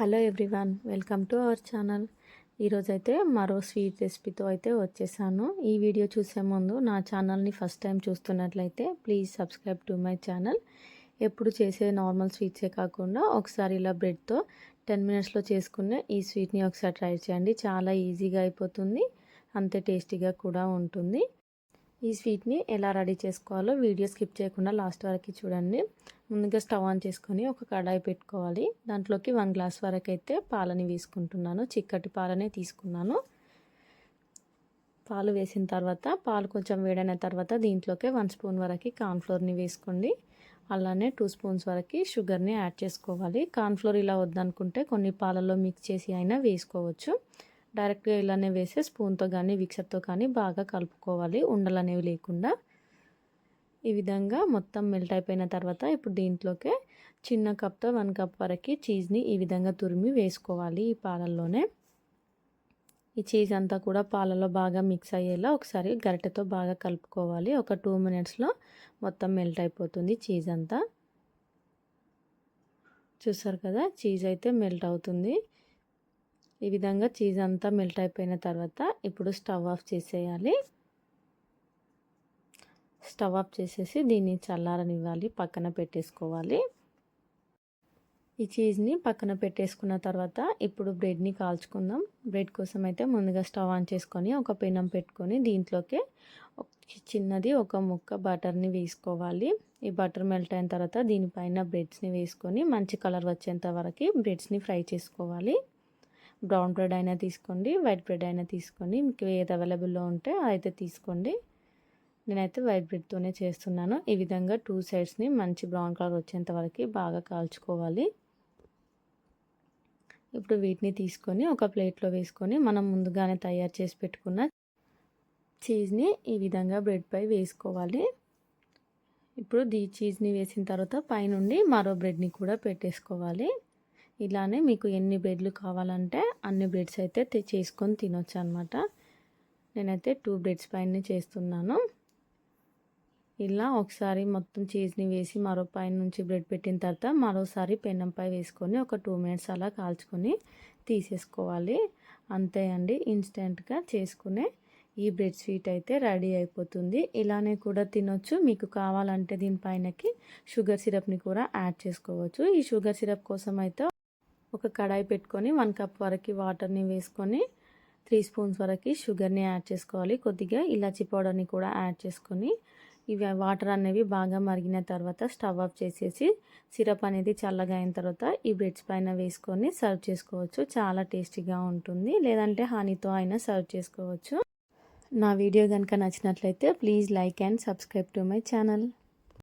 Hello everyone welcome to our channel. ఈరోజైతే మరో sweet రెసిపీతో అయితే వచ్చేసాను. ఈ వీడియో చూసే ముందు నా ఛానల్ని ఫస్ట్ టైం చూస్తున్నట్లయితే please subscribe to my channel. ఎప్పుడు చేసే నార్మల్ స్వీట్సే కాకుండా ఒకసారి ఇలా బ్రెడ్తో టెన్ మినిట్స్లో చేసుకునే ఈ స్వీట్ని ఒకసారి ట్రై చేయండి. చాలా ఈజీగా అయిపోతుంది. అంతే టేస్టీగా కూడా ఉంటుంది. ఈ స్వీట్ని ఎలా రెడీ చేసుకోవాలో వీడియో స్కిప్ చేయకుండా లాస్ట్ వరకు చూడండి. ముందుగా స్టవ్ ఆన్ చేసుకొని ఒక కడాయి పెట్టుకోవాలి. దాంట్లోకి వన్ గ్లాస్ వరకు అయితే పాలని వేసుకుంటున్నాను. చిక్కటి పాలనే తీసుకున్నాను. పాలు వేసిన తర్వాత పాలు కొంచెం వేడైన తర్వాత దీంట్లోకి వన్ స్పూన్ వరకు కార్న్ఫ్లోర్ని వేసుకోండి. అలానే టూ స్పూన్స్ వరకు షుగర్ని యాడ్ చేసుకోవాలి. కార్న్ఫ్లోర్ ఇలా వద్దనుకుంటే కొన్ని పాలల్లో మిక్స్ చేసి అయినా వేసుకోవచ్చు. డైరెక్ట్గా ఇలానే వేసి స్పూన్తో కానీ విక్సర్తో కానీ బాగా కలుపుకోవాలి. ఉండలు అనేవి లేకుండా. ఈ విధంగా మొత్తం మెల్ట్ అయిపోయిన తర్వాత ఇప్పుడు దీంట్లోకే చిన్న కప్తో వన్ కప్ వరకు చీజ్ని ఈ విధంగా తురిమి వేసుకోవాలి ఈ పాలల్లోనే. ఈ చీజ్ అంతా కూడా పాలలో బాగా మిక్స్ అయ్యేలా ఒకసారి గరిటెతో బాగా కలుపుకోవాలి. ఒక టూ మినిట్స్లో మొత్తం మెల్ట్ అయిపోతుంది చీజ్ అంతా. చూసారు కదా? చీజ్ అయితే మెల్ట్ అవుతుంది. ఈ విధంగా చీజ్ అంతా మెల్ట్ అయిపోయిన తర్వాత ఇప్పుడు స్టవ్ ఆఫ్ చేసేయాలి. స్టవ్ ఆఫ్ చేసేసి దీన్ని చల్లారనివ్వాలి పక్కన పెట్టేసుకోవాలి. ఈ చీజ్ని పక్కన పెట్టేసుకున్న తర్వాత ఇప్పుడు బ్రెడ్ని కాల్చుకుందాం. బ్రెడ్ కోసం అయితే ముందుగా స్టవ్ ఆన్ చేసుకొని ఒక పెనం పెట్టుకొని దీంట్లోకి చిన్నది ఒక ముక్క బటర్ని వేసుకోవాలి. ఈ బటర్ మెల్ట్ అయిన తర్వాత దీనిపైన బ్రెడ్స్ని వేసుకొని మంచి కలర్ వచ్చేంత వరకు బ్రెడ్స్ని ఫ్రై చేసుకోవాలి. బ్రౌన్ బ్రెడ్ అయినా తీసుకోండి వైట్ బ్రెడ్ అయినా తీసుకోండి. మీకు ఏది అవైలబుల్లో ఉంటే అయితే తీసుకోండి. నేనైతే వైట్ బ్రెడ్తోనే చేస్తున్నాను. ఈ విధంగా టూ సైడ్స్ని మంచి బ్రౌన్ కలర్ వచ్చేంత వరకు బాగా కాల్చుకోవాలి. ఇప్పుడు వీటిని తీసుకొని ఒక ప్లేట్లో వేసుకొని మనం ముందుగానే తయారు చేసి పెట్టుకున్న చీజ్ని ఈ విధంగా బ్రెడ్పై వేసుకోవాలి. ఇప్పుడు దీ చీజ్ని వేసిన తర్వాత పైనుండి మరో బ్రెడ్ని కూడా పెట్టేసుకోవాలి. ఇలానే మీకు ఎన్ని బ్రెడ్లు కావాలంటే అన్ని బ్రెడ్స్ అయితే చేసుకొని తినొచ్చు అనమాట నేనైతే టూ బ్రెడ్స్ పైన చేస్తున్నాను. ఇలా ఒకసారి మొత్తం చీజ్ని వేసి మరో పైన నుంచి బ్రెడ్ పెట్టిన తర్వాత మరోసారి పెన్నంపై వేసుకొని ఒక టూ మినిట్స్ అలా కాల్చుకొని తీసేసుకోవాలి. అంతే అండి ఇన్స్టెంట్గా చేసుకునే ఈ బ్రెడ్ స్వీట్ అయితే రెడీ అయిపోతుంది. ఇలానే కూడా తినొచ్చు. మీకు కావాలంటే దీనిపైనకి షుగర్ సిరప్ని కూడా యాడ్ చేసుకోవచ్చు. ఈ షుగర్ సిరప్ కోసం అయితే ఒక కడాయి పెట్టుకొని వన్ కప్ వరకు వాటర్ని వేసుకొని త్రీ స్పూన్స్ వరకు షుగర్ని యాడ్ చేసుకోవాలి. కొద్దిగా ఇలాచి పౌడర్ని కూడా యాడ్ చేసుకొని ఇవి వాటర్ అనేవి బాగా మరిగిన తర్వాత స్టవ్ ఆఫ్ చేసేసి సిరప్ అనేది చల్లగా అయిన తర్వాత ఈ బ్రెడ్స్ పైన వేసుకొని సర్వ్ చేసుకోవచ్చు. చాలా టేస్టీగా ఉంటుంది. లేదంటే హనీతో అయినా సర్వ్ చేసుకోవచ్చు. నా వీడియో కనుక నచ్చినట్లయితే please like and subscribe to my channel.